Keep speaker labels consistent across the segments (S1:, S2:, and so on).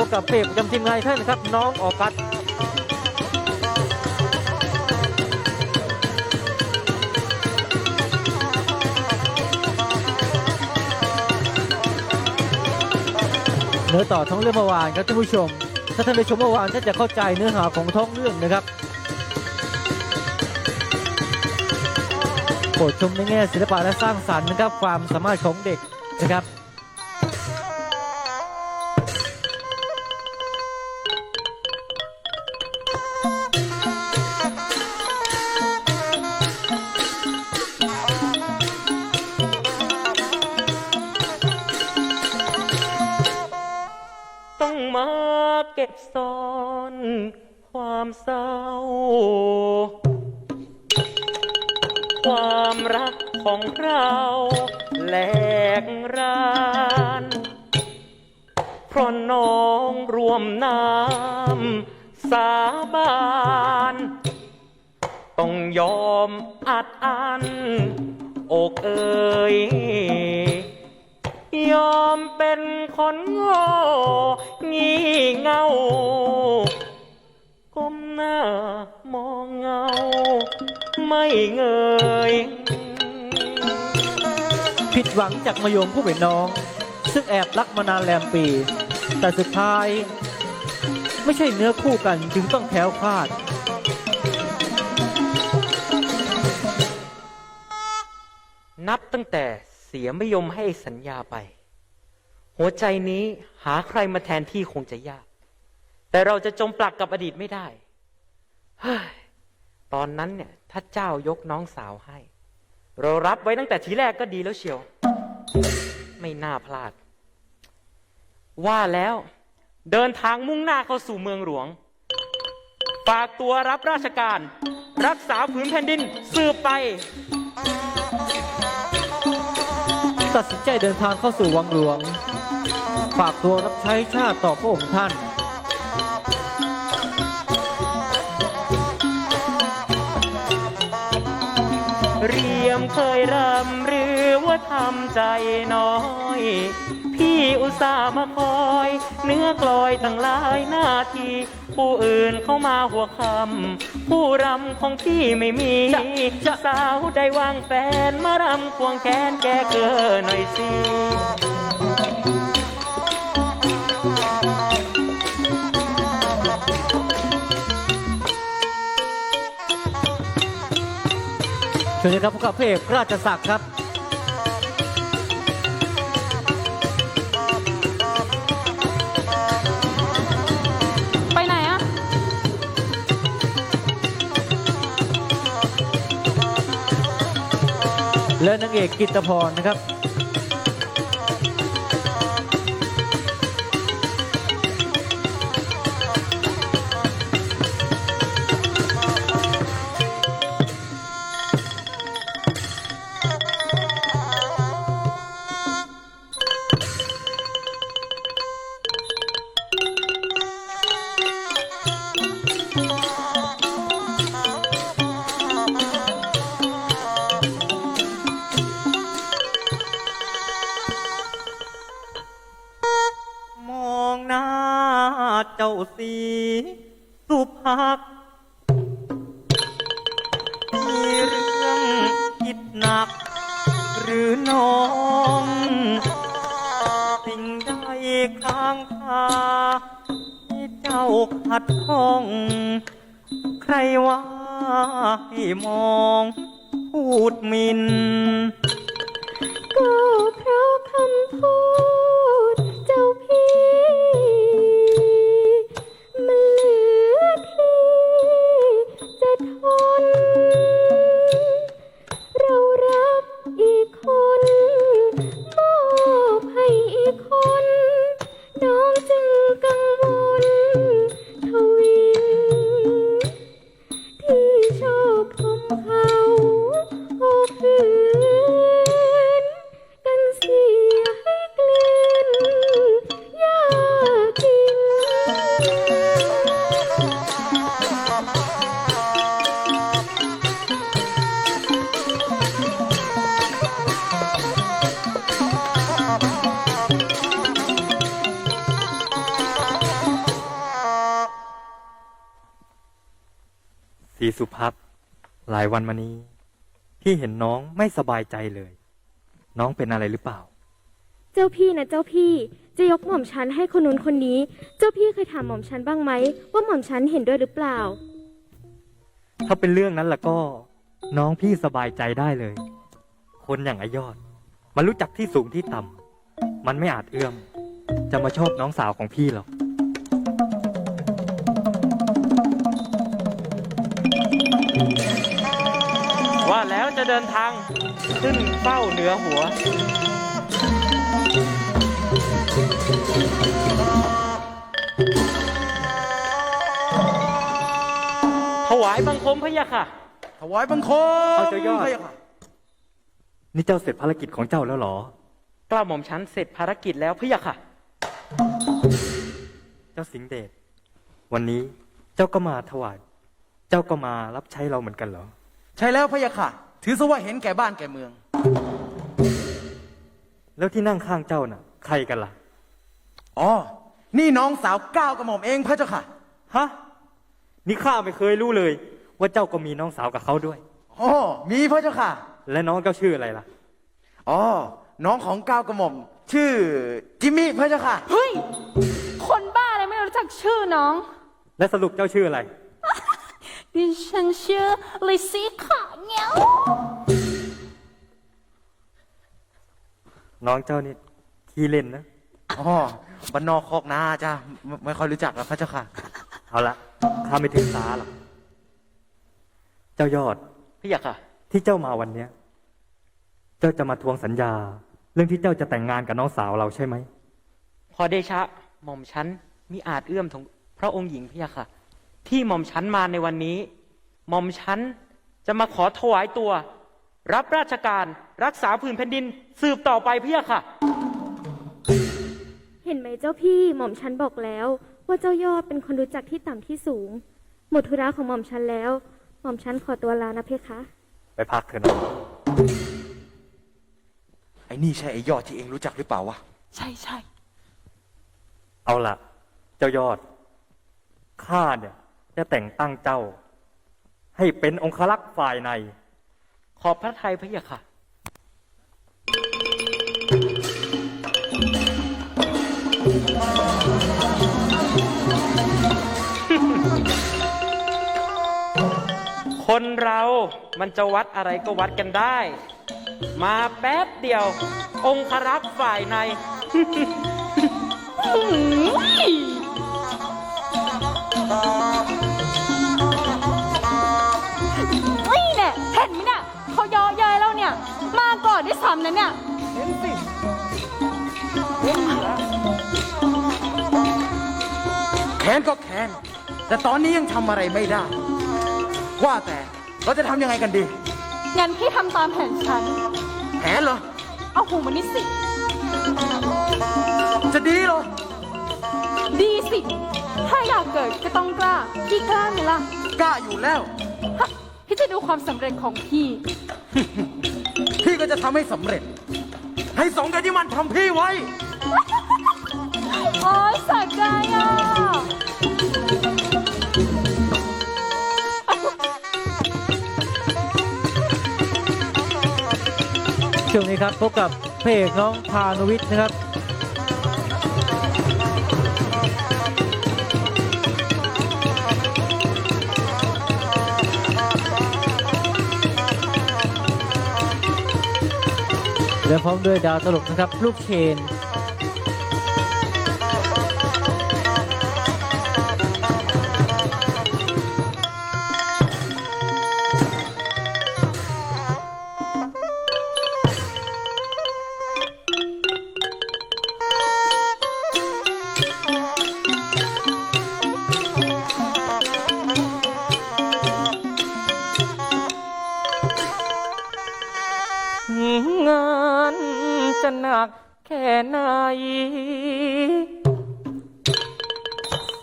S1: พบกับเพลงประจำทีมงานท่านะครับ น้องออกัสเนื้อต่อท้องเรื่องเมื่อวานครับท่านผู้ชม ถ้าท่านได้ชมเมื่อวานท่านจะเข้าใจเนื้อหาของท้องเรื่องนะครับโปรดชมในแง่ศิลปะและสร้างสรรค์นะครับความสามารถของเด็กนะครับ
S2: ต้องมาเก็บซ่อนความเศร้า ความรักของเราแหลกรานเพราะน้องรวมน้ำสาบานต้องยอมอัดอันอกเอ่ย ยอมเป็นคนโง่งี่เง่าก้มหน้ามองเงา ไม่เงย
S1: ผิดหวังจากมายมผู้เป็นน้อง ซึ่งแอบรักมานานแรมปี แต่สุดท้าย ไม่ใช่เนื้อคู่กันจึงต้องแคล้วคลาด
S2: นับตั้งแต่เสียไม่ยอมให้สัญญาไป หัวใจนี้หาใครมาแทนที่คงจะยาก แต่เราจะจมปลักกับอดีตไม่ได้เฮ้ยตอนนั้นเนี่ย ถ้าเจ้ายกน้องสาวให้ เรารับไว้ตั้งแต่ทีแรกก็ดีแล้วเชียว ไม่น่าพลาด ว่าแล้วเดินทางมุ่งหน้าเข้าสู่เมืองหลวง ฝากตัวรับราชการ รักษาผืนแผ่นดินสืบไป
S1: ตัดสินใจเดินทางเข้าสู่วังหลวง ฝากตัวรับใช้ชาติต่อพระองค์ท่าน
S2: เรียมเคยรำหรือว่าทำใจน้อย พี่อุตส่าห์มาคอย เนื้อกลอยตั้งหลายหน้าที ผู้อื่นเข้ามาหัวคำผู้รำของพี่ไม่มี
S1: จะจะ
S2: สาวได้วางแฟนมารำควงแขนแก้เกลือหน่อยสิ
S1: เชิญเลยครับพบกับพระเอกราชศักดิ์ครับ และนางเอกกิตพรนะครับ
S2: จ้าสีสุภักมีเรื่องคิดหนัก หรือน้อง สิ่งใดค้างคาที่เจ้าขัดข้อง ใครว่าให้มองพูดมิน
S3: ก็เพราะคำพูด สี
S4: สุภักหลายวันมานี้ พี่เห็นน้องไม่สบายใจเลย น้องเป็นอะไรหรือเปล่า
S3: เจ้าพี่นะเจ้าพี่จะยกหม่อมฉันให้คนนู้นคนนี้ เจ้าพี่เคยถามหม่อมฉันบ้างไหมว่าหม่อมฉันเห็นด้วยหรือเปล่า
S4: ถ้าเป็นเรื่องนั้นล่ะก็ น้องพี่สบายใจได้เลย คนอย่างอายอด มันรู้จักที่สูงที่ต่ำมันไม่อาจเอื้อม จะมาชอบน้องสาวของพี่หรอก
S2: เดินทางขึ้นเฝ้าเหนือหัว ถวายบังคมพระยะค่ะ
S5: ถวายบังคม
S4: เอาเจ้ายอด
S5: พระยะค่ะ
S4: นี่เจ้าเสร็จภารกิจของเจ้าแล้วเหรอ
S2: กล้าหม่อมฉันเสร็จภารกิจแล้วพระยะค่ะ
S4: เจ้าสิงห์เดช วันนี้เจ้าก็มาถวาย เจ้าก็มารับใช้เราเหมือนกันเหรอ
S5: ใช่แล้วพระยะค่ะ ถือซะว่าเห็นแก่บ้านแก่เมือง
S4: แล้วที่นั่งข้างเจ้าน่ะ ใครกันล่ะ
S5: อ๋อ นี่น้องสาวก้าวกระหม่อมเองพระเจ้าค่ะ
S4: ฮะ นี่ข้าไม่เคยรู้เลย ว่าเจ้าก็มีน้องสาวกับเขาด้วย
S5: อ๋อ มีพระเจ้าค่ะ
S4: และน้องเจ้าชื่ออะไรล่ะ
S5: อ๋อ น้องของก้าวกระหม่อม ชื่อจิมมี่พระเจ้าค่ะ
S6: เฮ้ย คนบ้าอะไรไม่รู้จักชื่อน้อง
S4: และสรุปเจ้าชื่ออะไร
S6: ดิฉันชื่อลิซี่ค่ะเงี้ยว
S4: น้องเจ้านี่ขี้เล่นนะ
S5: อ๋อบ้านนอกคอกนาจ้าไม่ไม่ค่อยรู้จักแล้วพระเจ้าค่ะ
S4: เอาละข้าไม่ถึงสาหรอกเจ้ายอด
S2: พระยะค่ะ
S4: ที่เจ้ามาวันเนี้ย เจ้าจะมาทวงสัญญา เรื่องที่เจ้าจะแต่งงานกับน้องสาวเราใช่ไหม
S2: พอเดชะหม่อมฉันมีอาจเอื้อมถึงพระองค์หญิงพระยะค่ะ ที่หม่อมฉันมาในวันนี้ หม่อมฉันจะมาขอถวายตัว รับราชการรักษาผืนแผ่นดินสืบต่อไปพระยะค่ะ
S3: เห็นไหมเจ้าพี่หม่อมฉันบอกแล้ว ว่าเจ้ายอดเป็นคนรู้จักที่ต่ำที่สูง หมดธุระของหม่อมฉันแล้ว หม่อมฉันขอตัวลานะเพคะ
S4: ไปพักเถอะน้อง
S5: ไอ้นี่ใช่ไอ้ยอดที่เองรู้จักหรือเปล่าวะ
S6: ใช่ใช่
S4: เอาละเจ้ายอด ข้าเนี่ย จะแต่งตั้งเจ้า ให้เป็นองครักษ์ฝ่ายใน
S2: ขอบพระทัยพระยะค่ะ คนเรามันจะวัดอะไรก็วัดกันได้ มาแป๊บเดียว องครักษ์ฝ่ายใน
S6: ได้วยซ้ำนะเนี่ย
S5: แค้นก็แค้นแต่ตอนนี้ยังทำอะไรไม่ได้ ว่าแต่เราจะทำยังไงกันดี
S6: งั้นพี่ทำตามแผนฉัน
S5: แผนเหรอ
S6: เอาหูมานี่สิ
S5: จะดีเหรอ
S6: ดีสิ ถ้าอยากเกิดก็ต้องกล้า พี่กล้าไหมล่ะ
S5: กล้าอยู่แล้ว
S6: ฮะพี่จะดูความสำเร็จของพี่
S5: พี่ ก็จะทำให้สำเร็จ ให้สองกันที่มันทำพี่ไว้
S6: โอ๊ยสะใจอะ
S1: ช่วงนี้ครับพบกับพระเอกน้องพานุวิทย์นะครับ และพร้อมด้วยดาวตลกนะครับ ลูกเค
S2: น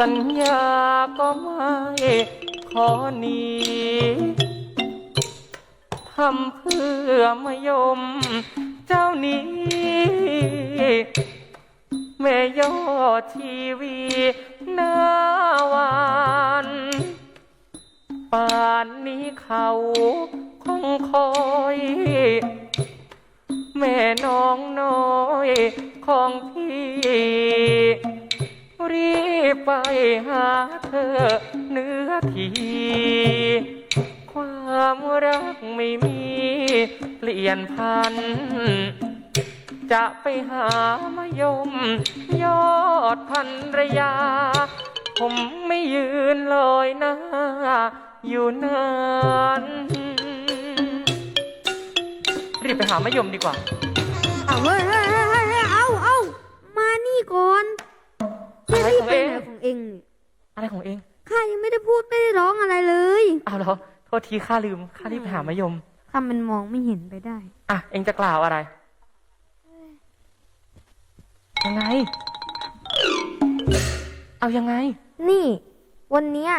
S2: สัญญาก็ไม่ขอหนีทำเพื่อมายมเจ้านี้แม่ยอดทีวีหน้าวานป่านนี้
S7: เขาคงคอย แม่น้องน้อยของพี่ ไปหาเธอเนื้อที ความรักไม่มีเปลี่ยนพัน จะไปหามายม ยอดพันรยา ผมไม่ยืนลอยหน้า อยู่นานรีบไปหามายมดีกว่า
S8: เอาเฮ้ยเฮ้ยเฮ้ยเฮ้ยเฮ้ยเอาเอามานี่ก่อน
S7: อะไร
S8: รี
S7: ข
S8: บ
S7: อง
S8: ไป
S7: เอง
S8: ไหนของเองนี่
S7: อะไรของเอง
S8: ข้ายังไม่ได้พูดไม่ได้ร้องอะไรเลย
S7: เอาเหรอโทษทีข้าลืมข้ารีบไปหามายม
S8: ทำมันมองไม่เห็นไปได้
S7: อะเองจะกล่าวอะไรยังไง เอายังไง
S8: นี่ วันเนี้ย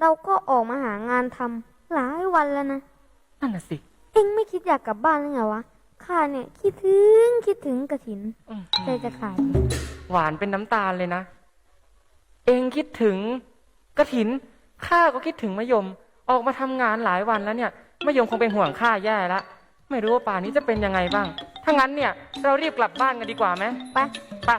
S8: เราก็ออกมาหางานทำหลายวันแล้วนะ
S7: นั่นน่ะสิ
S8: เอ็งไม่คิดอยากกลับบ้านหรือไงวะข้าเนี่ยคิดถึงคิดถึงกระถิน
S7: อื้อ
S8: ใจ
S7: หือ
S8: จะขาด
S7: หวานเป็นน้ำตาลเลยนะ เองคิดถึงกระถินข้าก็คิดถึงมะยม ออกมาทำงานหลายวันแล้วเนี่ยมะยมคงเป็นห่วงข้าแย่ละไม่รู้ว่าป่านนี้จะเป็นยังไงบ้าง ถ้างั้นเนี่ย เรารีบกลับบ้านกันดีกว่าไหม
S8: ไป
S7: ไป